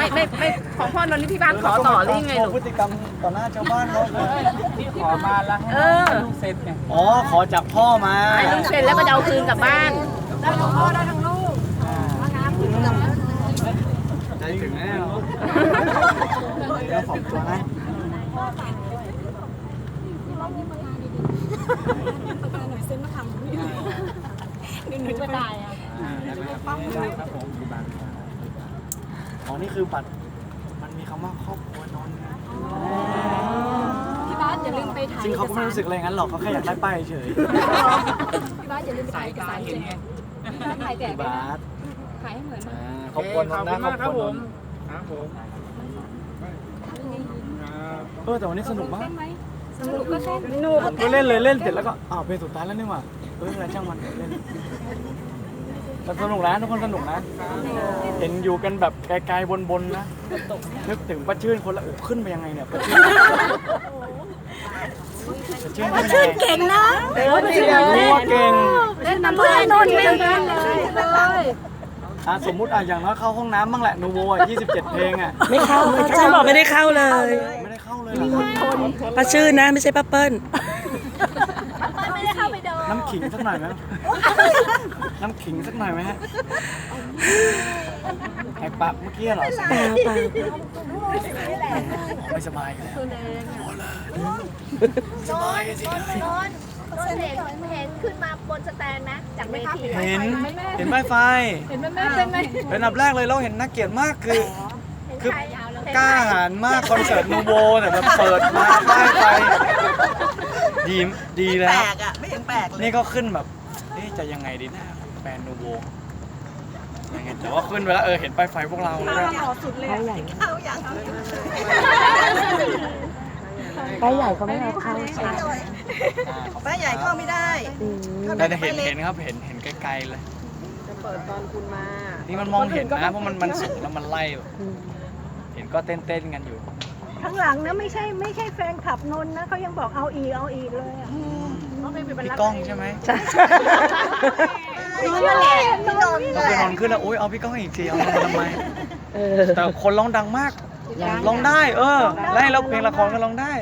ไม่ไม่ไม่ของพ่อนนท์นี่ที่บ้านขอต่อหรือยังไงขลูอกพฤติกรรมต่อหน้าชาวบ้านเขาเลยที่ขอมาแล้วให้เออให้ลูกเสร็จไงอ๋อขอจากพ่อมาให้ลูกเซ็นแล้วก็จะเอาคืนกลับบ้าน ใจถึงแล้วเดี๋ยวผมตัวนะครับผม อ๋อนี่คือบัตรมันมีคำว่าครอบครัวนอนนะพี่บ้านอย่าลืมไปถ่ายจริงเขาก็ไม่รู้สึกอะไรงั้นหรอกเขาแค่อยากได้ป้ายเฉยพี่บ้านอย่าลืมไปถ่ายเอกสารเห็นไงพี่บ้านถ่ายแจกพี่ด้วยบานะสถ่ายให้เหมือนอ่าขอบคุณขอบนะคุณมากครับผมขอครับผมเออแต่วันนี้สนุกมาก เต้นไหมสนุกก็เต้น ก็เล่นเลยเล่นเสร็จแล้วก็อ้าวเพลงสุดท้ายแล้วนี่หว่าเอออะไรช่างมันเล่น แต่สนุกนะทุกคนสนุกนะ เห็นอยู่กันแบบไกลๆบนๆนะนึกถึงป้าชื่นคนละโอ้ขึ้นไปยังไงเนี่ยป้าชื่นป้าชื่นขึ้นยังไงเก่งนะรู้ว่าเก่งเล่นน้ำเพื่อนนนท์ไม่ได้เลยเลยอะสมมุติอะอย่างน้อยเข้าห้องน้ำบ้างแหละนูโวอะ27 เพลงอะไม่เข้าฉันบอกไม่ได้เข้าเลย ไม่ได้เข้าเลยเหรอป้าชื่อนะไม่ใช่ป้าเปิ้ลไม่ได้เข้าไปเดินน้ำขิงสักหน่อยไหมน้ำ ขิงสักหน่อยไหมฮะแหกปากเมื่อกี้เหรอเปล่าเปล่าไม่สบายอยู่แล้วโอ้เลยสบายสินนท์นนท์เห็นเห็นขึ้นมาบนสแตนไหมจากเวทีอะเห็นเห็นไฟไฟเห็นไหมแม่เป็นไหมเป็นอันดับแรกเลยเราเห็นน่าเกลียดมากคือเห็นคือใครกล้าหาญมากคอนเสิร์ตนูโวแต่แบบเปิดมาป้ายไฟดีดีแล้วแปลกอะไม่เห็นแปลกเลยนี่ก็ขึ้นแบบเอ๊ะจะยังไงดีนะ แฟนนูโวยังไงแต่ว่าขึ้นไปแล้วเออเห็นป้ายไฟพวกเราแล้วก็เข้าอย่างป้าใหญ่เขาไม่เอาเข้าใช่ไหมป้าใหญ่เข้าไม่ได้แต่จะเห็นเห็นครับเห็นเห็นไกลๆเลยจะเปิดตอนคุณมา นี่มันมองเห็นนะเพราะมันมันสูงแล้วมันไล่แบบเห็นก็เต้นเต้นๆกันอยู่ข้างหลังนะไม่ใช่ไม่ใช่แฟนคลับนนท์นะเขายังบอกเอาอีกเอาอีกเลยอะพี่ก้องใช่ไหม นี่แหละพี่นนท์เราไปนอนขึ้นแล้วโอ๊ยเอาพี่ก้องอีกทีเอามาทำไมเออแต่คนร้องดังมากร้องได้ เออแล้วให้เราเพลงละครก็ร้องได้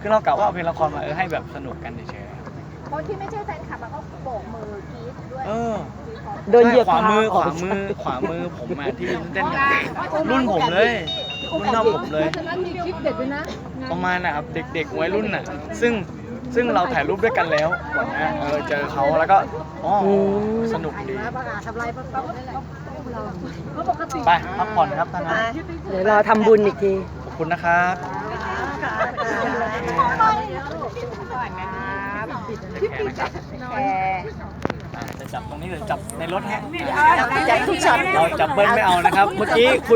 คือเรากะว่าเอาเพลงละครมาเออให้แบบสนุกกันเฉยคนที่ไม่ใช่แฟนคลับอะเขาโบกมือกรี๊ดด้วยๆเออ โดนเหยียบขวามือเท้ขวามือขวามือผมมาที่เต้นกันรุ่นผมเลย รุ่นน้องผมเลย ฉะนั้นมีคลิปเด็ดด้วยนะ ประมาณนะครับเด็กๆวัยรุ่นน่ะ ซึ่ง ซึ่งเราถ่ายรูปด้วยกันแล้วก่อนนะเออเจอเขาแล้วก็อ๋อสนุกดีไปพักผ่อนครับท่านนะเดี๋ยวรอทำบุญอีกที ขอบคุณนะครับอะจะจับตรงนี้หรือจับในรถฮะจับทุกช็อตเราจับเบิ้ลไม่เอานะครับ เมื่อกี้คุย